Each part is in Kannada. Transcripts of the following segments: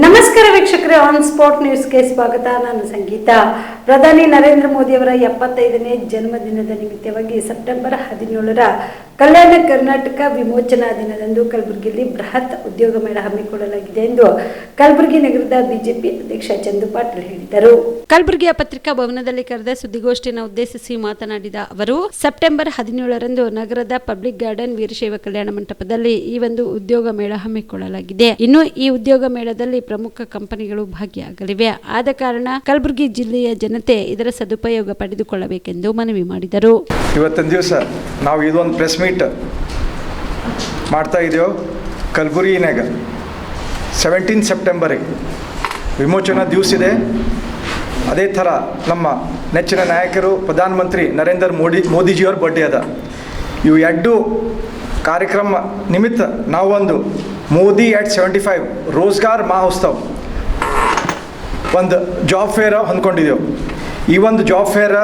ನಮಸ್ಕಾರ ವೀಕ್ಷಕರೇ ಆನ್ ಸ್ಪಾಟ್ ನ್ಯೂಸ್ಗೆ ಸ್ವಾಗತ. ನಾನು ಸಂಗೀತ. ಪ್ರಧಾನಿ ನರೇಂದ್ರ ಮೋದಿಯವರ ಎಪ್ಪತ್ತೈದನೇ ಜನ್ಮದಿನದ ನಿಮಿತ್ತವಾಗಿ ಸೆಪ್ಟೆಂಬರ್ ಹದಿನೇಳರ ಕಲ್ಯಾಣ ಕರ್ನಾಟಕ ವಿಮೋಚನಾ ದಿನದಂದು ಕಲಬುರಗಿಯಲ್ಲಿ ಬೃಹತ್ ಉದ್ಯೋಗ ಮೇಳ ಹಮ್ಮಿಕೊಳ್ಳಲಾಗಿದೆ ಎಂದು ಕಲಬುರಗಿ ನಗರದ ಬಿಜೆಪಿ ಅಧ್ಯಕ್ಷ ಚಂದು ಪಾಟೀಲ್ ಹೇಳಿದರು. ಕಲಬುರಗಿಯ ಪತ್ರಿಕಾ ಭವನದಲ್ಲಿ ಕರೆದ ಸುದ್ದಿಗೋಷ್ಠಿಯನ್ನು ಉದ್ದೇಶಿಸಿ ಮಾತನಾಡಿದ ಅವರು, ಸೆಪ್ಟೆಂಬರ್ ಹದಿನೇಳರಂದು ನಗರದ ಪಬ್ಲಿಕ್ ಗಾರ್ಡನ್ ವೀರಶೈವ ಕಲ್ಯಾಣ ಮಂಟಪದಲ್ಲಿ ಈ ಒಂದು ಉದ್ಯೋಗ ಮೇಳ ಹಮ್ಮಿಕೊಳ್ಳಲಾಗಿದೆ. ಇನ್ನು ಈ ಉದ್ಯೋಗ ಮೇಳದಲ್ಲಿ ಪ್ರಮುಖ ಕಂಪನಿಗಳು ಭಾಗಿಯಾಗಲಿವೆ. ಆದ ಕಾರಣ ಕಲಬುರಗಿ ಜಿಲ್ಲೆಯ ಜನತೆ ಇದರ ಸದುಪಯೋಗ ಪಡೆದುಕೊಳ್ಳಬೇಕೆಂದು ಮನವಿ ಮಾಡಿದರು. ಇವತ್ತಿನ ದಿವಸ ನಾವು ಇದೊಂದು ಪ್ರೆಸ್ ಮೀಟ್ ಮಾಡ್ತಾ ಇದ್ದೇವೆ ಕಲಬುರಗಿನಾಗ ಸೆವೆಂಟೀನ್ ಸೆಪ್ಟೆಂಬರಿಗೆ ವಿಮೋಚನಾ ದಿವಸ ಇದೆ. ಅದೇ ಥರ ನಮ್ಮ ನೆಚ್ಚಿನ ನಾಯಕರು ಪ್ರಧಾನಮಂತ್ರಿ ನರೇಂದ್ರ ಮೋದಿ ಮೋದಿಜಿಯವ್ರ ಬರ್ಡೇ ಅದ. ಇವು ಎರಡು ಕಾರ್ಯಕ್ರಮ ನಿಮಿತ್ತ ನಾವೊಂದು Modi at seventy five Rozgar Mahotsav ಒಂದು ಜಾಬ್ ಫೇರ್ ಹೊಂದ್ಕೊಂಡಿದ್ದೆವು. ಈ ಒಂದು ಜಾಬ್ ಫೇರ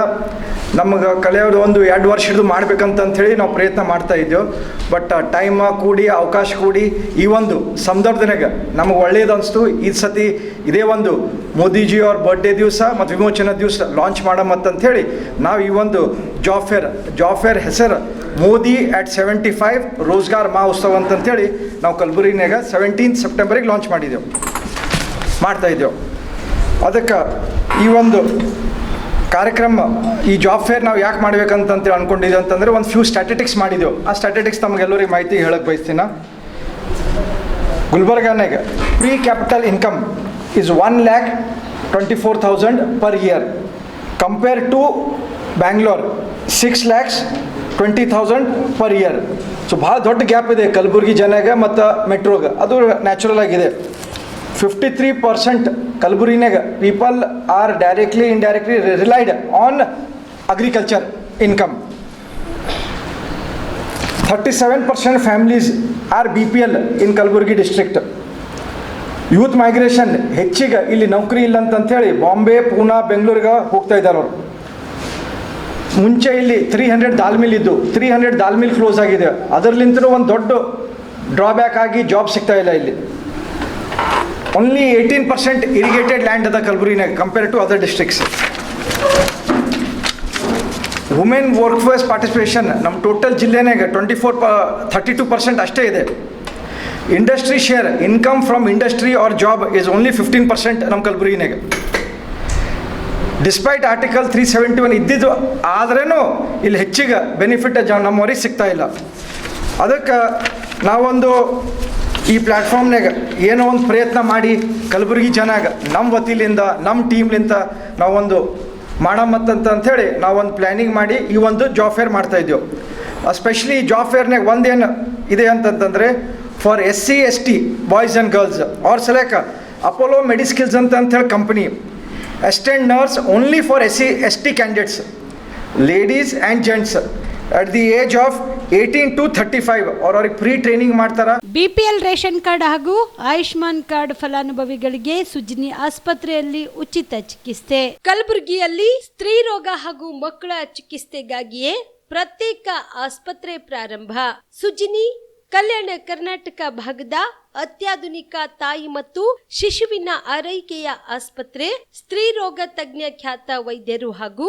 ನಮಗೆ ಕಳೆಯೋದು ಒಂದು ಎರಡು ವರ್ಷದ್ದು ಹಿಡಿದು ಮಾಡ್ಬೇಕಂತ ಹೇಳಿ ನಾವು ಪ್ರಯತ್ನ ಮಾಡ್ತಾ ಇದ್ದೆವು. ಬಟ್ ಟೈಮ್ ಕೂಡಿ, ಅವಕಾಶ ಕೂಡಿ ಈ ಒಂದು ಸಂದರ್ಭದಾಗ ನಮಗೆ ಒಳ್ಳೇದು ಅನಿಸ್ತು. ಈ ಸತಿ ಇದೇ ಒಂದು ಮೋದಿಜಿ ಅವ್ರ ಬರ್ಡೇ ದಿವಸ ಮತ್ತು ವಿಮೋಚನಾ ದಿವಸ ಲಾಂಚ್ ಮಾಡಮತ್ತಂತ ಹೇಳಿ ನಾವು ಈ ಒಂದು ಜಾಬ್ ಫೇರ್ ಜಾಬ್ ಫೇರ್ ಹೆಸರು Modi at seventy five Rozgar Mahotsav ಅಂತಂಥೇಳಿ ನಾವು ಕಲಬುರಗಿನಾಗ ಸೆವೆಂಟೀನ್ ಸೆಪ್ಟೆಂಬರಿಗೆ ಲಾಂಚ್ ಮಾಡಿದ್ದೆವು. ಮಾಡ್ತಾ ಇದ್ದೆವು. ಅದಕ್ಕೆ ಈ ಒಂದು ಕಾರ್ಯಕ್ರಮ, ಈ ಜಾಬ್ ಫೇರ್ ನಾವು ಯಾಕೆ ಮಾಡ್ಬೇಕಂತಂತೇಳಿ ಅನ್ಕೊಂಡಿದ್ದೀವಿ ಅಂತಂದರೆ ಒಂದು ಫ್ಯೂ ಸ್ಟ್ಯಾಟಿಟಿಕ್ಸ್ ಮಾಡಿದ್ದೆವು ಆ ಸ್ಟ್ಯಾಟಿಟಿಕ್ಸ್ ತಮಗೆಲ್ಲರಿಗೆ ಮಾಹಿತಿ ಹೇಳಕ್ಕೆ ಬಯಸ್ತೀನಿ. ಗುಲ್ಬರ್ಗಾನಾಗ per capital income is one lakh twenty four thousand per year compare to Bangalore six lakhs twenty thousand per year so ಭಾಳ ದೊಡ್ಡ ಗ್ಯಾಪ್ ಇದೆ ಕಲಬುರಗಿ ಜನಾಗ ಮತ್ತು ಮೆಟ್ರೋಗೆ. ಅದು ನ್ಯಾಚುರಲ್ ಆಗಿದೆ. Fifty three percent ಕಲಬುರಗಿನಾಗ people are directly indirectly relied on agriculture income thirty seven percent families are B P L in Kalaburagi district youth migration ಹೆಚ್ಚಿಗೆ ಇಲ್ಲಿ ನೌಕರಿ ಇಲ್ಲ ಅಂತಂಥೇಳಿ ಬಾಂಬೆ ಪೂನಾ ಬೆಂಗಳೂರಿಗೆ ಹೋಗ್ತಾ ಇದ್ದಾರೆ ಅವರು. ಮುಂಚೆ ಇಲ್ಲಿ ತ್ರೀ ಹಂಡ್ರೆಡ್ ದಾಲ್ ಮಿಲ್ ಇದ್ದು three hundred dal mill close ಆಗಿದೆ. ಅದರ್ಲಿಂತನೂ ಒಂದು ದೊಡ್ಡ ಡ್ರಾಬ್ಯಾಕ್ ಆಗಿ ಜಾಬ್ ಸಿಗ್ತಾ ಇಲ್ಲ ಇಲ್ಲಿ. Only eighteen percent irrigated land ಅದ ಕಲಬುರಗಿನಾಗ compare to other districts women work force participation ನಮ್ಮ ಟೋಟಲ್ ಜಿಲ್ಲೆನಾಗ ಟ್ವೆಂಟಿ ಫೋರ್ ಪ ಥರ್ಟಿ ಟು ಪರ್ಸೆಂಟ್ ಅಷ್ಟೇ ಇದೆ. Industry share income from industry or job is only fifteen percent ನಮ್ಮ ಕಲಬುರಗಿನಾಗ despite article three seventy one ಇದ್ದಿದ್ದು ಆದ್ರೂ ಇಲ್ಲಿ ಹೆಚ್ಚಿಗೆ ಬೆನಿಫಿಟ್ ನಮ್ಮವ್ರಿಗೆ ಸಿಗ್ತಾ ಇಲ್ಲ. ಅದಕ್ಕೆ ನಾವೊಂದು ಈ ಪ್ಲ್ಯಾಟ್ಫಾರ್ಮ್ನಾಗ ಏನೋ ಒಂದು ಪ್ರಯತ್ನ ಮಾಡಿ ಕಲಬುರಗಿ ಜನಾಗ ನಮ್ಮ ವತಿಲಿಂದ ನಮ್ಮ ಟೀಮ್ಲಿಂದ ನಾವೊಂದು ಅಂಥೇಳಿ ನಾವೊಂದು ಪ್ಲ್ಯಾನಿಂಗ್ ಮಾಡಿ ಈ ಒಂದು ಜಾಬ್ ಫೇರ್ ಮಾಡ್ತಾ ಇದ್ದೇವೆ ಎಸ್ಪೆಷಲಿ ಈ ಜಾಬ್ ಫೇರ್ನಾಗ ಒಂದೇನು ಇದೆ ಅಂತಂತಂದರೆ for S C S T boys and girls ಅವ್ರ ಸಲಕ ಅಪೋಲೋ ಮೆಡಿಸ್ಕಿಲ್ಸ್ ಅಂತ ಅಂಥೇಳಿ company assistant nurse only for S C S T candidates ladies and gents at the age of eighteen to thirty five ಅವ್ರ ಅವ್ರಿಗೆ ಫ್ರೀ ಟ್ರೈನಿಂಗ್ ಮಾಡ್ತಾರ ಬಿಪಿಎಲ್ ರೇಷನ್ ಕಾರ್ಡ್ ಹಾಗೂ ಆಯುಷ್ಮಾನ್ ಕಾರ್ಡ್ ಫಲಾನುಭವಿಗಳಿಗೆ ಸುಜಿನಿ ಆಸ್ಪತ್ರೆಯಲ್ಲಿ ಉಚಿತ ಚಿಕಿತ್ಸೆ. ಕಲಬುರಗಿಯಲ್ಲಿ ಸ್ತ್ರೀ ರೋಗ ಹಾಗೂ ಮಕ್ಕಳ ಚಿಕಿತ್ಸೆಗಾಗಿಯೇ ಪ್ರತ್ಯೇಕ ಆಸ್ಪತ್ರೆ ಪ್ರಾರಂಭ. ಸುಜಿನಿ, ಕಲ್ಯಾಣ ಕರ್ನಾಟಕ ಭಾಗದ ಅತ್ಯಾಧುನಿಕ ತಾಯಿ ಮತ್ತು ಶಿಶುವಿನ ಆರೈಕೆಯ ಆಸ್ಪತ್ರೆ, ಸ್ತ್ರೀ ರೋಗ ತಜ್ಞ ಖ್ಯಾತ ವೈದ್ಯರು ಹಾಗೂ